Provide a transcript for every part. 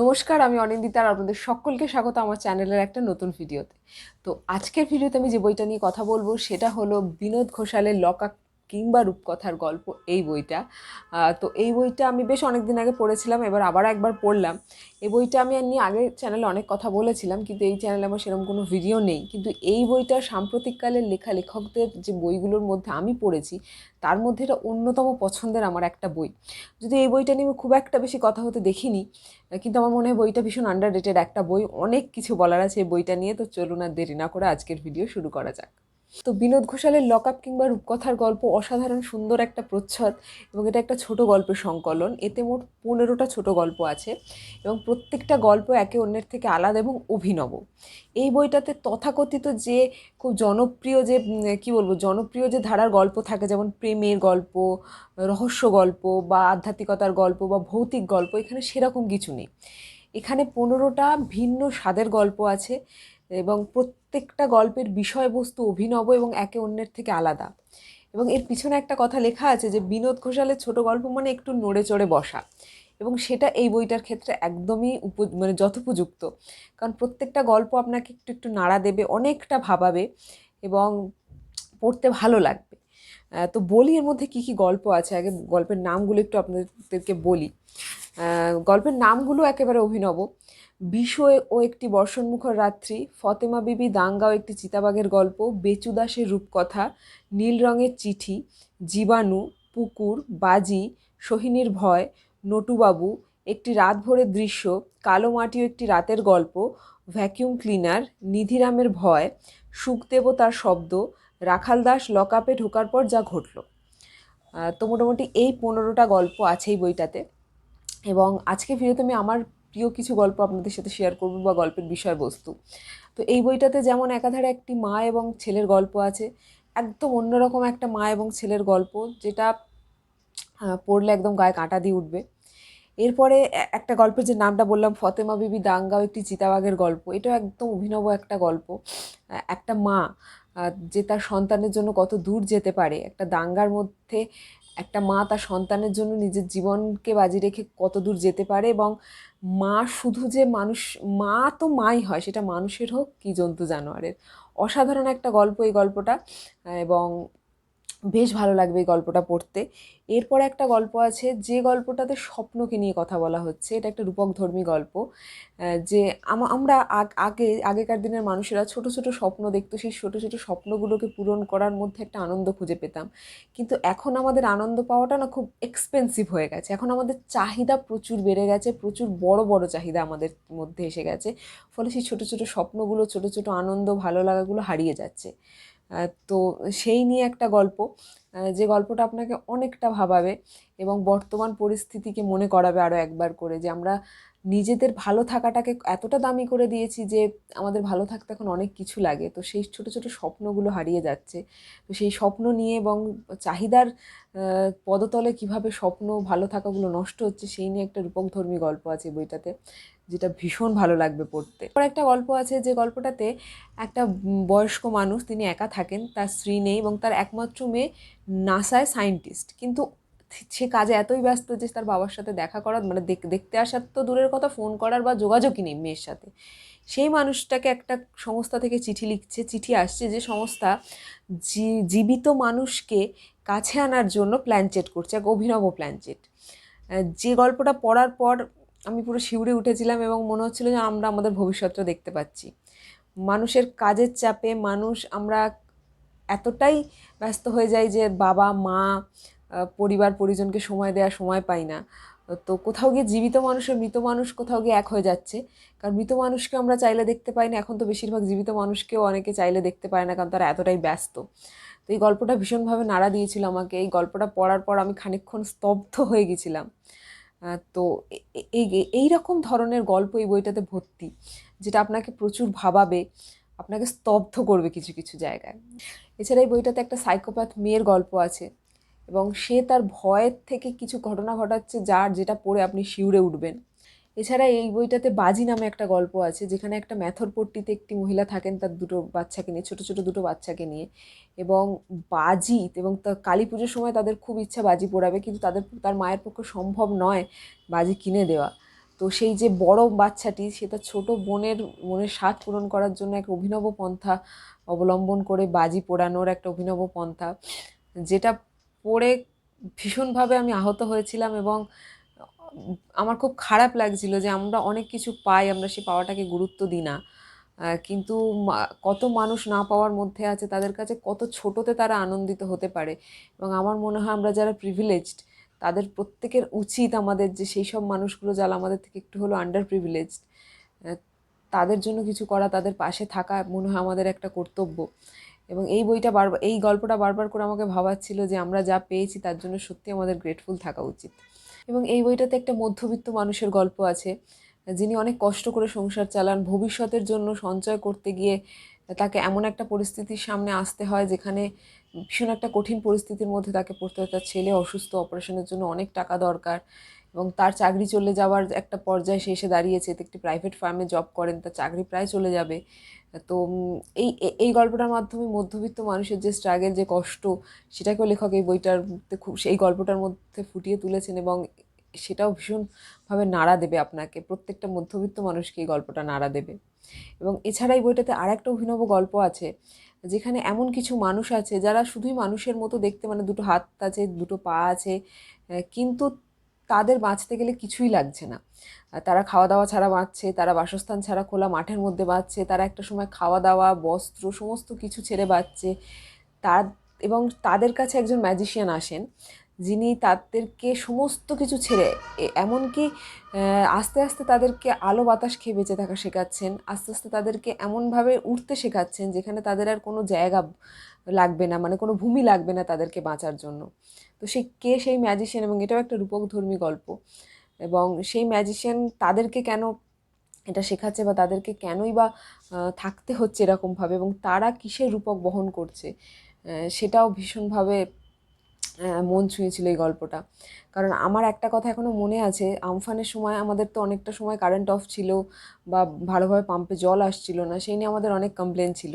নমস্কার, আমি অনিন্দিতা আর আপনাদের সকলকে স্বাগত আমার চ্যানেলের একটা নতুন ভিডিওতে। তো আজকের ভিডিওতে আমি যে বইটা নিয়ে কথা বলব, সেটা হলো বিনোদ ঘোষালের লকা কিংবা রূপকথার গল্প, এই বইটা। তো এই বইটা আমি বেশ অনেক দিন আগে পড়েছিলাম, এবার আবার একবার পড়লাম। এই বইটা আমি নিয়ে আগে চ্যানেলে অনেক কথা বলেছিলাম, কিন্তু এই চ্যানেলে আমার সেরকম কোনো ভিডিও নেই। কিন্তু এই বইটা সাম্প্রতিককালের লেখা লেখকদের যে বইগুলোর মধ্যে আমি পড়েছি, তার মধ্যে এটা অন্যতম পছন্দের আমার একটা বই। যদি এই বইটা নিয়ে খুব একটা বেশি কথা হতে দেখিনি, কিন্তু আমার মনে হয় বইটা ভীষণ আন্ডার রেটেড একটা বই। অনেক কিছু বলার আছে এই বইটা নিয়ে, তো চলুন আর দেরি না করে আজকের ভিডিও শুরু করা যাক। তো বিনোদ ঘোষালের লকআপ কিংবা রূপকথার গল্প অসাধারণ, সুন্দর একটা প্রচ্ছদ এবং এটা একটা ছোট গল্পের সংকলন। এতে মোট পনেরোটা ছোট গল্প আছে এবং প্রত্যেকটা গল্প একে অন্যের থেকে আলাদা এবং অভিনব। এই বইটাতে তথাকথিত যে খুব জনপ্রিয় যে কি বলব, জনপ্রিয় যে ধারার গল্প থাকে, যেমন প্রেমের গল্প, রহস্য গল্প বা আধ্যাত্মিকতার গল্প বা ভৌতিক গল্প, এখানে সেরকম কিছু নেই। এখানে পনেরোটা ভিন্ন স্বাদের গল্প আছে এবং প্রত্যেকটা গল্পের বিষয়বস্তু অভিনব এবং একে অন্যের থেকে আলাদা। এবং এর পিছনে একটা কথা লেখা আছে যে, বিনোদ ঘোষালের ছোট গল্প মানে একটু নড়ে চড়ে বসা। এবং সেটা এই বইটার ক্ষেত্রে একদমই উপ মানে যথোপযুক্ত। কারণ প্রত্যেকটা গল্প আপনাকে একটু একটু নাড়া দেবে, অনেকটা ভাবাবে এবং পড়তে ভালো লাগবে। তো বলি এর মধ্যে কি কি গল্প আছে? আগে গল্পের নামগুলো একটু আপনাদেরকে বলি। গল্পের নামগুলো একেবারে অভিনব। বিষ ও একটি বর্ষণমুখর রাত্রি, ফতেমা বিবি দাঙ্গা ও একটি চিতাবাঘের গল্প বেচু দাসের রূপকথা, নীল রঙের চিঠি, জীবাণু, পুকুর, বাজি, সোহিনীর ভয়, নটুবাবু, একটি রাত ভোরের দৃশ্য, কালো মাটিও একটি রাতের গল্প, ভ্যাকিউম ক্লিনার, নিধিরামের ভয় সুখদেবতার শব্দ, রাখাল দাস লকআপে ঢোকার পর যা ঘটল। তো মোটামুটি এই পনেরোটা গল্প আছে এই বইটাতে। এবং আজকে ভিডিওতে আমি আমার প্রিয় কিছু গল্প আপনাদের সাথে শেয়ার করব বা গল্পের বিষয়বস্তু। তো এই বইটাতে যেমন একাধারে একটি মা এবং ছেলের গল্প আছে, একদম অন্যরকম একটা মা এবং ছেলের গল্প যেটা পড়লে একদম গায়ে কাঁটা দিয়ে উঠবে। এরপরে একটা গল্পের যে নামটা বললাম, ফতেমা বিবি দাঙ্গা ও একটি চিতাবাঘের গল্প, এটাও একদম অভিনব একটা গল্প। একটা মা যে তার সন্তানের জন্য কত দূর যেতে পারে, একটা দাঙ্গার মধ্যে একটা মা তার সন্তানের জন্য নিজের জীবনকে বাজি রেখে কত দূর যেতে পারে এবং মা শুধু যে মানুষ, মা তো মাই হয়, সেটা মানুষের হোক কি জন্তু জানোয়ারের। অসাধারণ একটা গল্প এই গল্পটা। এবং বেশ ভালো লাগবে এই গল্পটা পড়তে। এরপরে একটা গল্প আছে, যে গল্পটাতে স্বপ্নকে নিয়ে কথা বলা হচ্ছে। এটা একটা রূপকধর্মী গল্প যে আম- আমরা আগ- আগে, আগেকার দিনের মানুষেরা ছোট ছোট স্বপ্ন দেখতো, সেই ছোট ছোট স্বপ্নগুলোকে পূরণ করার মধ্যে একটা আনন্দ খুঁজে পেতাম। কিন্তু এখন আমাদের আনন্দ পাওয়াটা না খুব এক্সপেন্সিভ হয়ে গেছে। এখন আমাদের চাহিদা প্রচুর বেড়ে গেছে, প্রচুর বড় বড় চাহিদা আমাদের মধ্যে এসে গেছে। ফলে সেই ছোট ছোট স্বপ্নগুলো, ছোট ছোট আনন্দ, ভালো লাগাগুলো হারিয়ে যাচ্ছে। তো সেই নিয়ে একটা গল্প যে গল্পটা আপনাকে অনেকটা ভাবাবে এবং বর্তমান পরিস্থিতিকে মনে করাবে আরও একবার করে যে আমরা নিজেদের ভালো থাকাটাকে এতটা দামি করে দিয়েছি যে আমাদের ভালো থাকতে এখন অনেক কিছু লাগে। তো সেই ছোট ছোট স্বপ্নগুলো হারিয়ে যাচ্ছে। তো সেই স্বপ্ন নিয়ে এবং চাহিদার পদতলে কীভাবে স্বপ্ন, ভালো থাকাগুলো নষ্ট হচ্ছে সেই নিয়ে একটা রূপকধর্মী গল্প আছে বইটাতে, যেটা ভীষণ ভালো লাগবে পড়তে। এরপর একটা গল্প আছে যে গল্পটাতে একটা বয়স্ক মানুষ, তিনি একা থাকেন, তার স্ত্রী নেই এবং তার একমাত্র মেয়ে নাসায় সায়েন্টিস্ট কিন্তু সে কাজে এতই ব্যস্ত যে তার বাবার সাথে দেখা করার মানে দেখ- দেখতে আসার তো দূরের কথা, ফোন করার বা যোগাযোগই নেই মেয়ের সাথে। সেই মানুষটাকে একটা সংস্থা থেকে চিঠি লিখছে, চিঠি আসছে যে সংস্থা জীবিত মানুষকে কাছে আনার জন্য প্ল্যানচেট করছে, এক অভিনব প্ল্যানচেট। যে গল্পটা পড়ার পর আমি পুরো শিউরে উঠেছিলাম এবং মনে হচ্ছিল যে আমরা আমাদের ভবিষ্যৎটা দেখতে পাচ্ছি। মানুষের কাজের চাপে মানুষ আমরা এতটাই ব্যস্ত হয়ে যাই যে বাবা, মা পরিবার পরিজনকে সময় দেওয়ার সময় পাই না। তো কোথাও গিয়ে জীবিত মানুষের মৃত মানুষ কোথাও গিয়ে এক হয়ে যাচ্ছে। কারণ মৃত মানুষকে আমরা চাইলে দেখতে পাই না, এখন তো বেশিরভাগ জীবিত মানুষকেও অনেকে চাইলে দেখতে পায় না, কারণ তারা এতটাই ব্যস্ত। তো এই গল্পটা ভীষণভাবে নাড়া দিয়েছিল আমাকে। এই গল্পটা পড়ার পর আমি খানিকক্ষণ স্তব্ধ হয়ে গেছিলাম। তো এই এই রকম ধরনের গল্প এই বইটাতে ভর্তি, যেটা আপনাকে প্রচুর ভাবাবে, আপনাকে স্তব্ধ করবে কিছু কিছু জায়গায়। এছাড়া এই বইটাতে একটা সাইকোপ্যাথ মেয়ের গল্প আছে। এবং সে তার ভয়ের থেকে কিছু ঘটনা ঘটাচ্ছে যার যেটা পড়ে আপনি শিউরে উঠবেন। এছাড়া এই বইটাতে বাজি নামে একটা গল্প আছে, যেখানে একটা ম্যাথরপট্টিতে একটি মহিলা থাকেন তার দুটো বাচ্চাকে নিয়ে, ছোটো ছোটো দুটো বাচ্চাকে নিয়ে। এবং বাজি, এবং তা কালী পুজোর সময় তাদের খুব ইচ্ছা বাজি পোড়াবে, কিন্তু তাদের, তার মায়ের পক্ষে সম্ভব নয় বাজি কিনে দেওয়া। তো সেই যে বড় বাচ্চাটি, সে তার ছোটো বোনের মনের স্বাদ পূরণ করার জন্য এক অভিনব পন্থা অবলম্বন করে বাজি পোড়ানোর একটা অভিনব পন্থা, যেটা পড়ে ভীষণভাবে আমি আহত হয়েছিলাম এবং আমার খুব খারাপ লাগছিল যে আমরা অনেক কিছু পাই, আমরা সেই পাওয়াটাকে গুরুত্ব দিই না। কিন্তু কত মানুষ না পাওয়ার মধ্যে আছে, তাদের কাছে কত ছোটতে তারা আনন্দিত হতে পারে। এবং আমার মনে হয় আমরা যারা প্রিভিলেজড তাদের প্রত্যেকের উচিত আমাদের যে সেই সব মানুষগুলো যারা আমাদের থেকে একটু হলো আন্ডার প্রিভিলেজড তাদের জন্য কিছু করা, তাদের পাশে থাকা মনে হয় আমাদের একটা কর্তব্য। এবং এই বইটা বারবার এই গল্পটা বারবার করে আমাকে ভাবাচ্ছিল যে আমরা যা পেয়েছি তার জন্য সত্যি আমাদের গ্রেটফুল থাকা উচিত। এবং এই বইটাতে একটা মধ্যবিত্ত মানুষের গল্প আছে, যিনি অনেক কষ্ট করে সংসার চালান, ভবিষ্যতের জন্য সঞ্চয় করতে গিয়ে তাকে এমন একটা পরিস্থিতির সামনে আসতে হয়, যেখানে ভীষণ একটা কঠিন পরিস্থিতির মধ্যে তাকে পড়তে হয়। তার ছেলে অসুস্থ অপারেশনের জন্য অনেক টাকা দরকার এবং তার চাকরি চলে যাওয়ার একটা পর্যায়ে সে এসে দাঁড়িয়েছে একটি প্রাইভেট ফার্মে জব করেন, তার চাকরি প্রায় চলে যাবে। তো এই এই গল্পটার মাধ্যমে মধ্যবিত্ত মানুষের যে স্ট্রাগেল যে কষ্ট, সেটাকেও লেখক এই বইটার খুব, সেই গল্পটার মধ্যে ফুটিয়ে তুলেছেন এবং সেটাও ভীষণভাবে নাড়া দেবে আপনাকে, প্রত্যেকটা মধ্যবিত্ত মানুষকে এই গল্পটা নাড়া দেবে। এবং এছাড়া এই বইটাতে আর একটা অভিনব গল্প আছে, যেখানে এমন কিছু মানুষ আছে, যারা শুধুই মানুষের মতো দেখতে মানে দুটো হাত আছে, দুটো পা আছে কিন্তু তাদের বাঁচতে গেলে কিছুই লাগছে না। তারা খাওয়া দাওয়া ছাড়া বাঁচছে, তারা বাসস্থান ছাড়া খোলা মাঠের মধ্যে বাঁচছে, তারা একটা সময় খাওয়া দাওয়া বস্ত্র, সমস্ত কিছু ছেড়ে বাঁচছে। তার এবং তাদের কাছে একজন ম্যাজিশিয়ান আসেন। যিনি তাদেরকে সমস্ত কিছু ছেড়ে এমনকি আস্তে আস্তে তাদেরকে আলো বাতাস খেয়ে বেঁচে থাকা শেখাচ্ছেন, আস্তে আস্তে তাদেরকে এমনভাবে উঠতে শেখাচ্ছেন যেখানে তাদের আর কোনো জায়গা লাগবে না মানে কোনো ভূমি লাগবে না তাদেরকে বাঁচার জন্য। তো সেই কে? সেই ম্যাজিশিয়ান এবং এটাও একটা রূপকধর্মী গল্প। এবং সেই ম্যাজিশিয়ান তাদেরকে কেন এটা শেখাচ্ছে বা তাদেরকে কেনই বা থাকতে হচ্ছে এরকমভাবে এবং তারা কিসের রূপক বহন করছে সেটাও ভীষণভাবে মন ছুঁয়েছিল এই গল্পটা। কারণ আমার একটা কথা এখনও মনে আছে, আমফানের সময় আমাদের তো অনেকটা সময় কারেন্ট অফ ছিল বা ভালোভাবে পাম্পে জল আসছিল না, সেই নিয়ে আমাদের অনেক কমপ্লেন ছিল।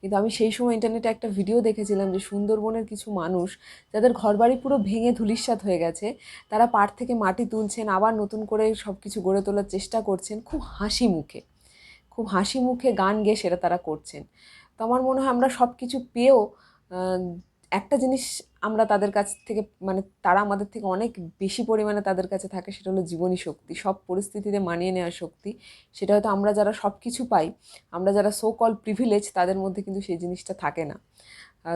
কিন্তু আমি সেই সময় ইন্টারনেটে একটা ভিডিও দেখেছিলাম যে সুন্দরবনের কিছু মানুষ, যাদের ঘরবাড়ি পুরো ভেঙে ধূলিসাৎ হয়ে গেছে, তারা পাড় থেকে মাটি তুলছেন, আবার নতুন করে সব কিছু গড়ে তোলার চেষ্টা করছেন, খুব হাসি মুখে। খুব হাসি মুখে গান গেয়ে সেটা তারা করছেন। তো আমার মনে হয় আমরা সব কিছু পেয়েও একটা জিনিস আমরা তাদের কাছ থেকে মানে তারা আমাদের থেকে অনেক বেশি পরিমাণে তাদের কাছে থাকে সেটা হলো জীবনী শক্তি। সব পরিস্থিতিতে মানিয়ে নেওয়ার শক্তি। সেটা হয়তো আমরা যারা সব কিছু পাই, আমরা যারা সো কল প্রিভিলেজ তাদের মধ্যে কিন্তু সেই জিনিসটা থাকে না।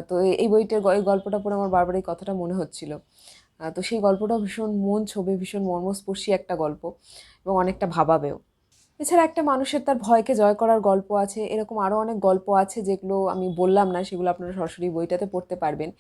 তো এই- বইটার এই গল্পটা পড়ে আমার বারবার এই কথাটা মনে হচ্ছিল। তো সেই গল্পটা ভীষণ মন ছোবে ভীষণ মর্মস্পর্শী একটা গল্প এবং অনেকটা ভাবাবেও। এছাড়া একটা মানুষের তার ভয়কে জয় করার গল্প আছে, এরকম আরও অনেক গল্প আছে যেগুলো আমি বললাম না, সেগুলো আপনারা সরাসরি বইটাতে পড়তে পারবেন।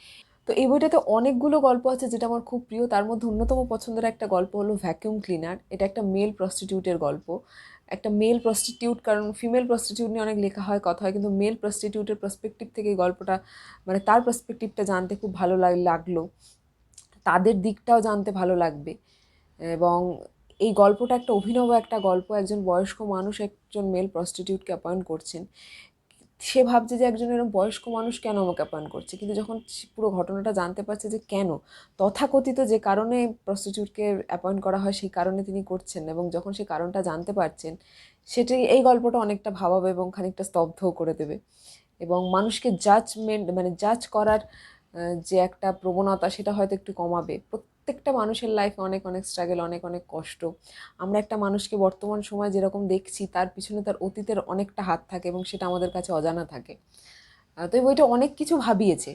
তো এই বইটাতে অনেকগুলো গল্প আছে যেটা আমার খুব প্রিয়। তার মধ্যে অন্যতম পছন্দের একটা গল্প হলো ভ্যাকিউম ক্লিনার। এটা একটা মেল প্রস্টিটিউটের গল্প। একটা মেল প্রস্টিটিউট, কারণ ফিমেল প্রস্টিটিউট নিয়ে অনেক লেখা হয়, কথা হয়, কিন্তু মেল প্রস্টিটিউটের পার্সপেক্টিভ থেকে এই গল্পটা মানে তার পার্সপেক্টিভটা জানতে খুব ভালো লাগ- লাগল। তাদের দিকটাও জানতে ভালো লাগবে। এবং এই গল্পটা একটা অভিনব একটা গল্প। একজন বয়স্ক মানুষ একজন মেল প্রস্টিটিউটকে অ্যাপয়েন্ট করছেন। সে ভাবছে যে একজন এরকম বয়স্ক মানুষ কেন আমাকে অ্যাপয়েন্ট করছে? কিন্তু যখন পুরো ঘটনাটা জানতে পারছে যে কেন, তথাকথিত যে কারণে প্রস্টিটিউটকে অ্যাপয়েন্ট করা হয় সেই কারণে তিনি করছেন এবং যখন সেই কারণটা জানতে পারছেন, সেটি এই গল্পটা অনেকটা ভাবাবে এবং খানিকটা স্তব্ধও করে দেবে। এবং মানুষকে জাজমেন্ট মানে জাজ করার যে একটা প্রবণতা সেটা হয়তো একটু কমাবে। প্রত্যেকটা মানুষের লাইফে অনেক অনেক স্ট্রাগল অনেক অনেক কষ্ট। আমরা একটা মানুষকে বর্তমান সময় যেরকম দেখছি, তার পিছনে তার অতীতের অনেকটা হাত থাকে এবং সেটা আমাদের কাছে অজানা থাকে। তো এই বইটা অনেক কিছু ভাবিয়েছে।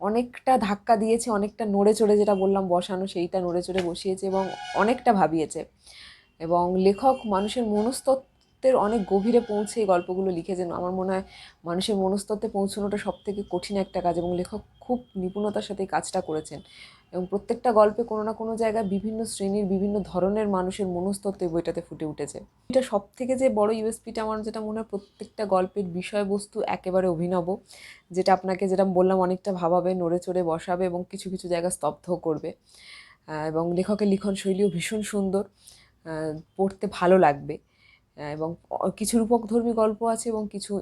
অনেকটা ধাক্কা দিয়েছে, অনেকটা নড়ে চড়ে যেটা বললাম, বসানো, সেইটা নড়ে চড়ে বসিয়েছে এবং অনেকটা ভাবিয়েছে। এবং লেখক মানুষের মনস্তত্ত্বের অনেক গভীরে পৌঁছে এই গল্পগুলো লিখেছেন আমার মনে হয় মানুষের মনস্তত্ত্বে পৌঁছানোটা সব থেকে কঠিন একটা কাজ এবং লেখক খুব নিপুণতার সাথে এই কাজটা করেছেন। এবং প্রত্যেকটা গল্পে কোনো না কোনো জায়গায় বিভিন্ন শ্রেণির বিভিন্ন ধরনের মানুষের মনস্তত্ত্ব এই বইটাতে ফুটে উঠেছে। এটা সব থেকে যে বড় ইউএসপিটা আমার যেটা মনে হয় প্রত্যেকটা গল্পের বিষয়বস্তু একেবারে অভিনব, যেটা আপনাকে যেটা বললাম অনেকটা ভাবাবে, নড়ে চড়ে বসাবে এবং কিছু কিছু জায়গা স্তব্ধ করবে। এবং লেখকের লিখন শৈলীও ভীষণ সুন্দর। পড়তে ভালো লাগবে। এবং কিছু রূপকধর্মী গল্প আছে এবং কিছু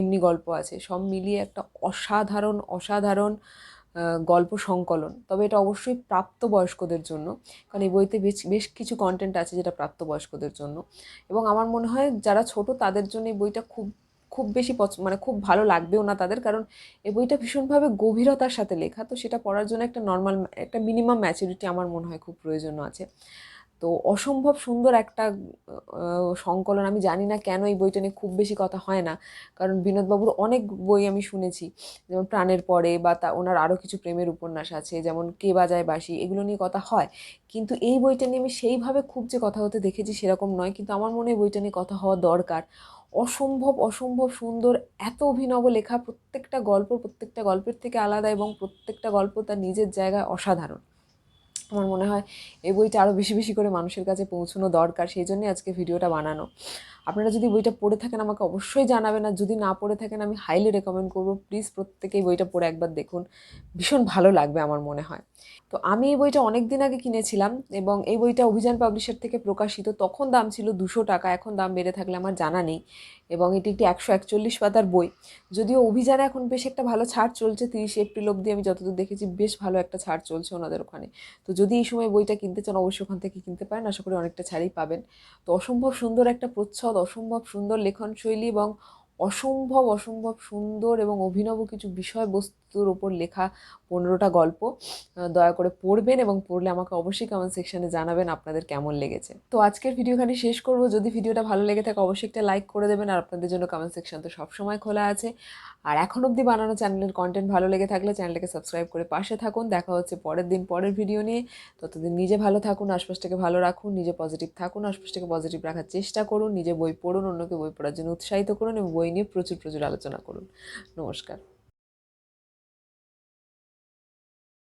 এমনি গল্প আছে। সব মিলিয়ে একটা অসাধারণ অসাধারণ গল্প সংকলন। তবে এটা অবশ্যই প্রাপ্তবয়স্কদের জন্য, কারণ এই বইতে বেশ বেশ কিছু কন্টেন্ট আছে যেটা প্রাপ্তবয়স্কদের জন্য। এবং আমার মনে হয় যারা ছোট তাদের জন্য এই বইটা খুব খুব বেশি পছ মানে খুব ভালো লাগবেও না তাদের, কারণ এই বইটা ভীষণভাবে গভীরতার সাথে লেখা। তো সেটা পড়ার জন্য একটা নর্মাল একটা মিনিমাম ম্যাচুরিটি আমার মনে হয় খুব প্রয়োজন আছে। তো অসম্ভব সুন্দর একটা সংকলন। আমি জানি না কেন এই বইটা নিয়ে খুব বেশি কথা হয় না। কারণ বিনোদবাবুর অনেক বই আমি শুনেছি। যেমন প্রাণের পরে বা তা, ওনার আরও কিছু প্রেমের উপন্যাস আছে, যেমন কে বাজায় বাসি এগুলো নিয়ে কথা হয়। কিন্তু এই বইটা নিয়ে আমি সেইভাবে খুব যে কথা হতে দেখেছি সেরকম নয়। কিন্তু আমার মনে হয় বইটা নিয়ে কথা হওয়া দরকার। অসম্ভব অসম্ভব সুন্দর, এত অভিনব লেখা প্রত্যেকটা গল্প, প্রত্যেকটা গল্পের থেকে আলাদা এবং প্রত্যেকটা গল্প তার নিজের জায়গায় অসাধারণ। আমার মনে হয় এই বইটা আরও বেশি বেশি করে মানুষের কাছে পৌঁছানো দরকার? সেই জন্যই আজকে ভিডিওটা বানানো। আপনারা যদি বইটা পড়ে থাকেন, আমাকে অবশ্যই জানাবেন। আর যদি না পড়ে থাকেন, আমি হাইলি রেকমেন্ড করব। প্লিজ প্রত্যেকেই বইটা পড়ে একবার দেখুন। ভীষণ ভালো লাগবে আমার মনে হয়। তো আমি এই বইটা অনেক দিন আগে কিনেছিলাম এবং এই বইটা অভিযান পাবলিশার থেকে প্রকাশিত। তখন দাম ছিল দুশো টাকা, এখন দাম বেড়ে থাকলে আমার জানা নেই এবং এটি একটি একশো একচল্লিশ পাতার বই। যদিও অভিযানে এখন বেশ একটা ভালো ছাড় চলছে, তিরিশে এপ্রিল অবধি আমি যতদূর দেখেছি বেশ ভালো একটা ছাড় চলছে ওনাদের ওখানে। তো যদি এই সময় বইটা কিনতে চান, অবশ্যই ওখান থেকে কিনতে পারেন। আশা করি অনেকটা ছাড়ই পাবেন। তো অসম্ভব সুন্দর একটা প্রচ্ছদ অসম্ভব সুন্দর লেখন শৈলী এবং অসম্ভব অসম্ভব সুন্দর এবং অভিনব কিছু বিষয়বস্তুর ওপর লেখা পনেরোটা গল্প। দয়া করে পড়বেন এবং পড়লে আমাকে অবশ্যই কমেন্ট সেকশানে জানাবেন আপনাদের কেমন লেগেছে। তো আজকের ভিডিওখানি শেষ করব। যদি ভিডিওটা ভালো লেগে থাকে, অবশ্যই একটা লাইক করে দেবেন। আর আপনাদের জন্য কমেন্ট সেকশন তো সবসময় খোলা আছে। আর এখন অবধি বানানো চ্যানেলের কন্টেন্ট ভালো লেগে থাকলে চ্যানেলটাকে সাবস্ক্রাইব করে পাশে থাকুন। দেখা হচ্ছে পরের দিন পরের ভিডিও নিয়ে। ততদিন নিজে ভালো থাকুন, আশপাশটাকে ভালো রাখুন, নিজে পজিটিভ থাকুন, আশপাশটাকে পজিটিভ রাখার চেষ্টা করুন, নিজে বই পড়ুন, অন্যকে বই পড়ার জন্য উৎসাহিত করুন এবং বই নিয়ে প্রচুর প্রচুর আলোচনা করুন। নমস্কার।